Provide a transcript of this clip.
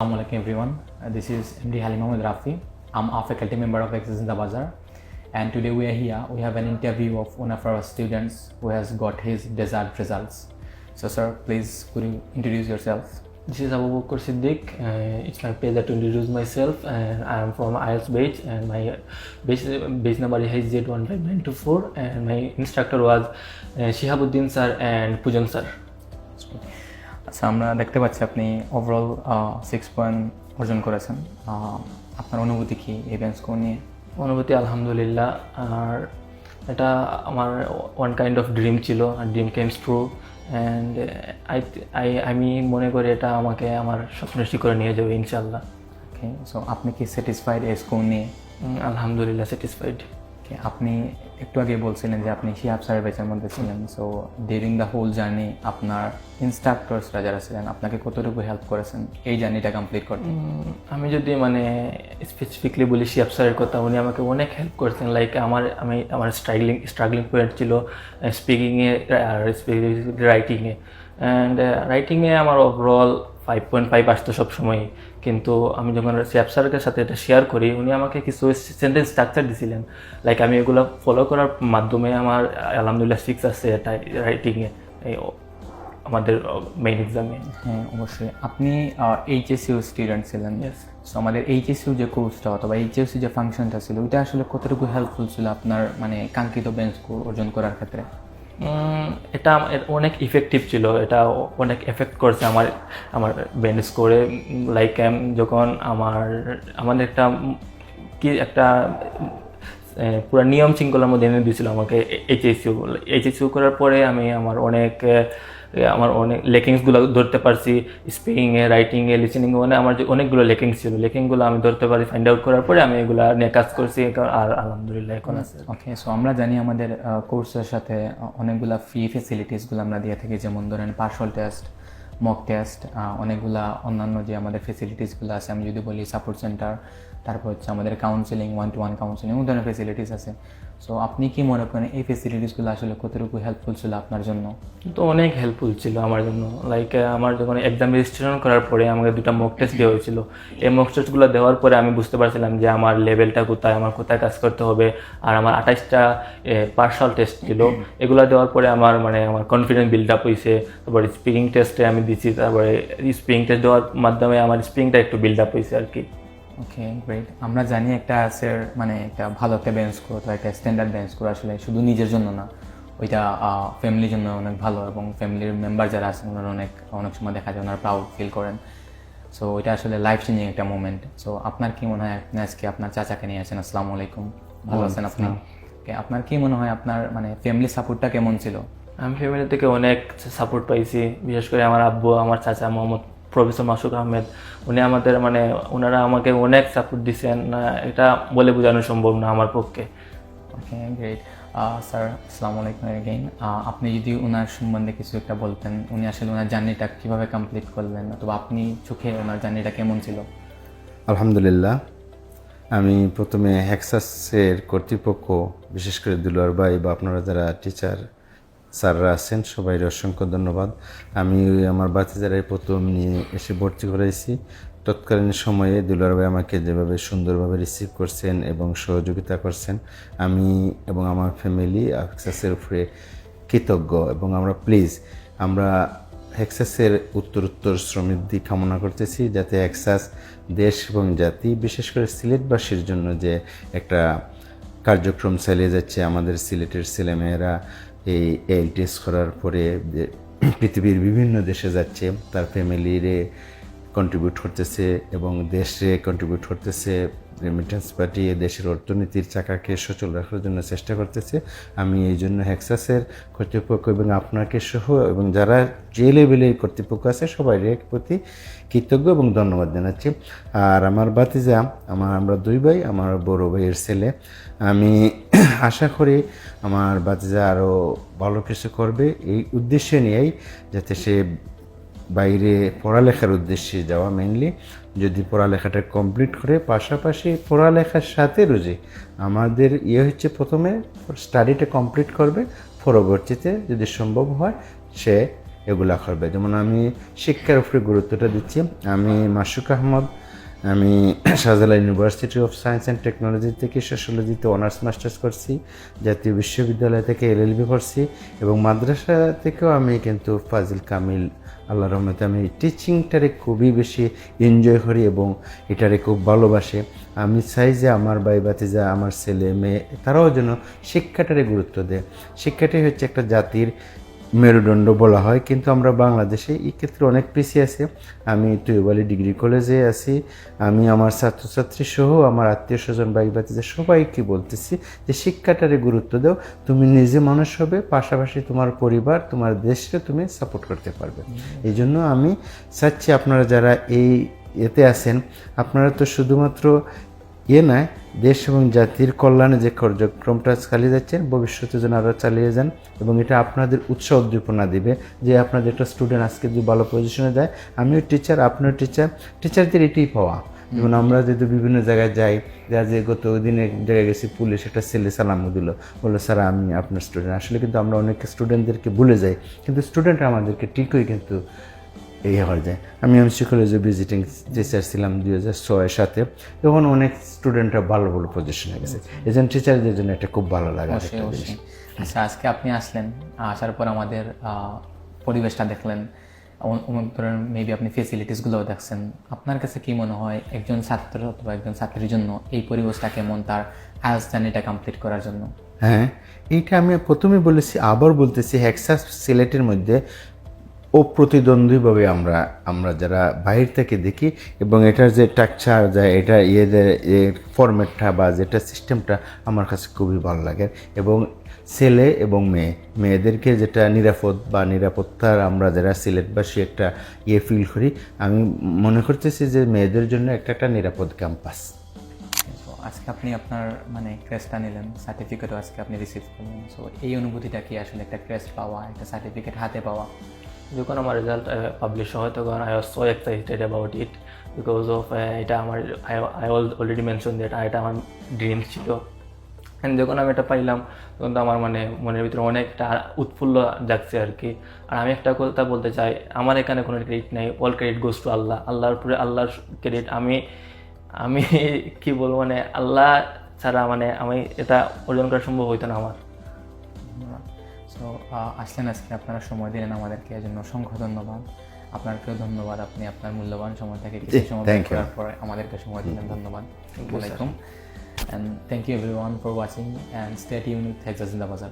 Assalamu alaikum everyone. Uh, this is MD Halim Ahmed Rafi. I'm a faculty member of Access in the Bazaar. And today we are here. We have an interview of one of our students who has got his desired results. So, sir, please could you introduce yourself? This is Abu Bakr Siddiq. Uh, it's my pleasure to introduce myself. And I am from IELTS and my batch, batch number is Z15924. And my instructor was uh, Shihabuddin sir and Pujan sir. আচ্ছা আমরা দেখতে পাচ্ছি আপনি overall six point অর্জন করেছেন। আপনার অনুভূতি কি এই স্কোর নিয়ে? অনুভূতি আলহামদুলিল্লাহ। আর এটা আমার ওয়ান কাইন্ড অফ ড্রিম ছিল আর dream comes true and I I আমি মনে করি এটা আমাকে আমার স্বপ্নের শিখরে নিয়ে যাবে ইনশাল্লাহ ওকে সো আপনি কি স্যাটিসফাইড এই স্কোর নিয়ে? আলহামদুলিল্লাহ স্যাটিসফাইড আপনি একটু আগে বলছিলেন যে আপনি শিহাব স্যারের ব্যাচের মধ্যে ছিলেন so during the whole journey আপনার ইনস্ট্রাক্টরসরা যারা ছিলেন, আপনাকে কতটুকু হেল্প করেছেন? এই জার্নিটা কমপ্লিট করতে। আমি যদি মানে স্পেসিফিকলি বলি শিয়াব স্যারের কথা, উনি আমাকে অনেক হেল্প করেছেন। লাইক আমার, আমি আমার স্ট্রাগলিং স্ট্রাগলিং পয়েন্ট ছিল স্পিকিংয়ে আর রাইটিংয়ে অ্যান্ড রাইটিংয়ে আমার ওভারঅল ফাইভ পয়েন্ট ফাইভ আসতো সবসময় কিন্তু আমি যখন শিয়াব স্যারের সাথে এটা শেয়ার করি উনি আমাকে কিছু সেন্টেন্স স্ট্রাকচার দিছিলেন। লাইক আমি এগুলো ফলো করার মাধ্যমে আমার আলহামদুলিল্লাহ সিক্স আছে এটা রাইটিংয়ে এই আমাদের মেইন এক্সামে হ্যাঁ অবশ্যই। আপনি এইচএসইউ স্টুডেন্ট ছিলেন। সো আমাদের এইচএসইউ যে কোর্সটা অথবা এইচএসইউ যে ফাংশনটা ছিল ওইটা আসলে কতটুকু হেল্পফুল ছিল আপনার মানে কাঙ্ক্ষিত বেঞ্চ অর্জন করার ক্ষেত্রে? এটা অনেক ইফেক্টিভ ছিল। এটা অনেক এফেক্ট করছে আমার আমার ব্যান্ড স্কোরে লাইক যখন আমার, আমাদের একটা কি একটা পুরো নিয়ম শৃঙ্খলার মধ্যে এনে দিয়েছিল আমাকে এইচএসইউ এইচএসইউ করার পরে আমি আমার অনেক আমার অনেক লেকিংসগুলো ধরতে পারছি স্পিকিংয়ে রাইটিংয়ে লিসেনিংয়ে মানে আমার যে অনেকগুলো লেকিংস ছিল। লেকিংগুলো আমি ধরতে পারি ফাইন্ড আউট করার পরে আমি এগুলো নিয়ে কাজ করছি আর আলহামদুলিল্লাহ এখন আছে ওকে সো আমরা জানি আমাদের কোর্সের সাথে অনেকগুলা ফ্রি ফেসিলিটিসগুলো আমরা দিয়ে থাকি, যেমন ধরেন পার্সল টেস্ট মক টেস্ট অনেকগুলা অন্যান্য যে আমাদের ফেসিলিটিসগুলো আছে, আমি যদি বলি সাপোর্ট সেন্টার তারপর হচ্ছে আমাদের counselling one to one counselling ওই ধরনের ফেসিলিটিস আছে। সো আপনি কি মনে করেন এই ফেসিলিটিসগুলো আসলে কতটুকু হেল্পফুল ছিল আপনার জন্য? তো অনেক হেল্পফুল ছিল আমার জন্য। লাইক আমার যখন এক্সাম রেজিস্ট্রেশন করার পরে আমাকে দুটো মক টেস্ট দেওয়া হয়েছিল। এই মক টেস্টগুলো দেওয়ার পরে আমি বুঝতে পারছিলাম যে আমার লেভেলটা কোথায়, আমার কোথায় কাজ করতে হবে। আর আমার আঠাশটা পার্সাল টেস্ট ছিল। এগুলো দেওয়ার পরে আমার মানে আমার কনফিডেন্স বিল্ড আপ হয়েছে তারপরে স্পিকিং টেস্টে আমি দিচ্ছি তারপরে স্পিকিং টেস্ট দেওয়ার মাধ্যমে আমার স্পিকিংটা একটু বিল্ড আপ হয়েছে আর কি। ওকে গ্রেট আমরা জানি একটা আছে মানে একটা ভালো একটা বেঞ্চ স্কোর অথবা একটা স্ট্যান্ডার্ড বেঞ্চ স্কোর আসলে শুধু নিজের জন্য না ওইটা ফ্যামিলির জন্য অনেক ভালো এবং ফ্যামিলির মেম্বার যারা আছেন ওনারা অনেক অনেক সময় দেখা যায় ওনারা প্রাউড ফিল করেন। সো ওইটা আসলে লাইফ চেঞ্জিং একটা মুভমেন্ট সো আপনার কি মনে হয় আপনি আজকে আপনার চাচাকে নিয়ে আছেন? আসসালামু আলাইকুম। ভালো আছেন আপনি? আপনার কি মনে হয় আপনার মানে ফ্যামিলি সাপোর্টটা কেমন ছিল? আমি ফ্যামিলি থেকে অনেক সাপোর্ট পাইছি। বিশেষ করে আমার আব্বু আমার চাচা মোহাম্মদ প্রফেসর মাসুক আহমেদ উনি আমাদের মানে ওনারা আমাকে অনেক সাপোর্ট দিচ্ছেন এটা বলে বোঝানো সম্ভব না আমার পক্ষে। ওকে গ্রেট স্যার আসসালামু আলাইকুম এগেইন আপনি যদি ওনার সম্বন্ধে কিছু একটা বলতেন উনি আসলে ওনার জার্নিটা কীভাবে কমপ্লিট করলেন অথবা আপনি চোখে ওনার জার্নিটা কেমন ছিল? আলহামদুলিল্লাহ। আমি প্রথমে হ্যাক্সাসের কর্তৃপক্ষ বিশেষ করে দুলার ভাই বা আপনারা যারা টিচার স্যাররা আছেন সবাই অসংখ্য ধন্যবাদ। আমি আমার বাচ্চাদের প্রথম নিয়ে এসে ভর্তি করাইছি। তৎকালীন সময়ে দুলার ভাই আমাকে যেভাবে সুন্দরভাবে রিসিভ করছেন এবং সহযোগিতা করছেন, আমি এবং আমার ফ্যামিলি হ্যাক্সাসের উপরে কৃতজ্ঞ এবং আমরা প্লিজ আমরা হেক্সাসের উত্তর উত্তর সমৃদ্ধি কামনা করতেছি যাতে হেক্সাস দেশ এবং জাতি, বিশেষ করে সিলেটবাসীর জন্য যে একটা কার্যক্রম চালিয়ে যাচ্ছে আমাদের সিলেটের ছেলেমেয়েরা এই এলটিএস করার পরে পৃথিবীর বিভিন্ন দেশে যাচ্ছে, তার ফ্যামিলিরে কন্ট্রিবিউট করতেছে এবং দেশে কন্ট্রিবিউট করতেছে রেমিটেন্স পাঠিয়ে দেশের অর্থনীতির চাকাকে সচল রাখার জন্য চেষ্টা করতেছে। আমি এই জন্য হ্যাক্সাসের কর্তৃপক্ষ এবং আপনাকে সহ এবং যারা যে লেভেলে কর্তৃপক্ষ আছে সবাই প্রতি কৃতজ্ঞ এবং ধন্যবাদ জানাচ্ছি। আর আমার বাতিজা আমার, আমরা দুই ভাই, আমার বড় ভাইয়ের ছেলে, আমি আশা করি আমার বাতিজা আরও ভালো কিছু করবে। এই উদ্দেশ্য নিয়েই যাতে সে বাইরে পড়ালেখার উদ্দেশ্যে যাওয়া মেনলি যদি পড়ালেখাটা কমপ্লিট করে, পাশাপাশি পড়ালেখার সাথে রুজি। আমাদের ইয়ে হচ্ছে প্রথমে স্টাডিটা কমপ্লিট করবে। পরবর্তীতে যদি সম্ভব হয়, সে এগুলা করবে। যেমন আমি শিক্ষার উপরে গুরুত্বটা দিচ্ছি। আমি মাসুক আহমদ আমি Shahjalal university of science and technology থেকে সোশ্যোলজিতে অনার্স মাস্টার্স করছি, জাতীয় বিশ্ববিদ্যালয় থেকে এলএলবি করছি এবং মাদ্রাসা থেকেও আমি কিন্তু ফাজিল কামিল, আল্লাহ রহমতে আমি টিচিংটারে খুবই বেশি এনজয় করি এবং এটারে খুব ভালোবাসে। আমি চাই যে আমার ভাই ভাতিজা, আমার ছেলে, মেয়ে, তারাও যেন শিক্ষাটারে গুরুত্ব দেয়। শিক্ষাটাই হচ্ছে একটা জাতির মেরুদণ্ড বলা হয়, কিন্তু আমরা বাংলাদেশে এই ক্ষেত্রে অনেক পিছিয়ে আছে। আমি তুইবালি ডিগ্রি কলেজে আছি, আমি আমার ছাত্রছাত্রী সহ, আমার আত্মীয় স্বজন ভাই ভাতিজা সবাইকে বলতেছি যে শিক্ষাটারে গুরুত্ব দাও, তুমি নিজে মানুষ হবে, পাশাপাশি তোমার পরিবার, তোমার দেশকে তুমি সাপোর্ট করতে পারবে। এই জন্য আমি চাচ্ছি আপনারা যারা এই এতে আছেন, আপনারা তো শুধুমাত্র ইয়ে নয় দেশ এবং জাতির কল্যাণে যে কার্যক্রমটা চালিয়ে যাচ্ছেন, ভবিষ্যতে যেন আরও চালিয়ে যান এবং এটা আপনাদের উৎসাহ উদ্দীপনা দিবে যে আপনাদের একটা স্টুডেন্ট আজকে যদি ভালো পজিশনে যায়, আমিও টিচার আপনিও টিচার টিচারদের এটাই পাওয়া। যেমন আমরা যদি বিভিন্ন জায়গায় যাই যা যে গত দিন এক জায়গায় গেছি পুলিশ একটা ছেলে সালাম দিল। বলল, স্যার, আমি আপনার স্টুডেন্ট আসলে কিন্তু আমরা অনেক স্টুডেন্টদেরকে ভুলে যাই, কিন্তু স্টুডেন্ট আমাদেরকে ঠিকই কিন্তু এই হয়ে যায়। আমি এমসি কলেজে ভিজিটিং টিচার ছিলাম দুই হাজার ছয় সাথে তখন অনেক স্টুডেন্টরা ভালো ভালো পজিশনে গেছে। এই জন্য টিচারদের জন্য এটা খুব ভালো লাগে আচ্ছা আজকে আপনি আসলেন আসার পর আমাদের পরিবেশটা দেখলেন। ধরনের মেবি আপনি ফেসিলিটিসগুলোও দেখছেন। আপনার কাছে কি মনে হয় একজন ছাত্র অথবা একজন ছাত্রীর জন্য এই পরিবেশটা কেমন তার জার্নিটা কমপ্লিট করার জন্য? হ্যাঁ এইটা আমি প্রথমে বলেছি আবার বলতেছি হেক্সাস সিলেটের মধ্যে অপ্রতিদ্বন্দ্বীভাবে আমরা আমরা যারা বাইরে থেকে দেখি এবং এটার যে টাকচার যা এটা ইয়েদের ফরম্যাটটা বা যেটা সিস্টেমটা আমার কাছে খুবই ভালো লাগে। এবং ছেলে এবং মেয়ে, মেয়েদেরকে যেটা নিরাপদ বা নিরাপত্তার আমরা যারা সিলেটবাসী একটা ইয়ে ফিল করি, আমি মনে করতেছি যে মেয়েদের জন্য একটা একটা নিরাপদ ক্যাম্পাস আজকে আপনি আপনার মানে ক্রেস্টটা নিলেন সার্টিফিকেটও আজকে আপনি রিসিভ করলেন। সো এই অনুভূতিটা কি আসলে একটা ক্রেস্ট পাওয়া, একটা সার্টিফিকেট হাতে পাওয়া? যখন আমার রেজাল্ট পাবলিশ হয় তখন I was so excited about it because of এটা আমার আই অলরেডি মেনশন দ্যাট এটা আমার ড্রিমস ছিল। অ্যান্ড যখন আমি এটা পাইলাম, তখন তো আমার মানে মনের ভিতরে অনেকটা উৎফুল্ল জাগছে আর কি। আর আমি একটা কথা বলতে চাই, আমার এখানে কোনো ক্রেডিট নেই all credit goes to Allah. আল্লাহর উপরে আল্লাহর ক্রেডিট আমি আমি কি বলব মানে আল্লাহ ছাড়া মানে আমি এটা অর্জন করা সম্ভব হইতো না আমার। সো আসলেন আজকে আপনারা সময় দিলেন আমাদেরকে। এর জন্য অসংখ্য ধন্যবাদ। আপনাকেও ধন্যবাদ। আপনি আপনার মূল্যবান সময় থেকে কিছু সময় করার পরে আমাদেরকে সময় দিলেন। ধন্যবাদ। ওয়ালাইকুম and thank you everyone for watching and stay tune with Hexas in the bazaar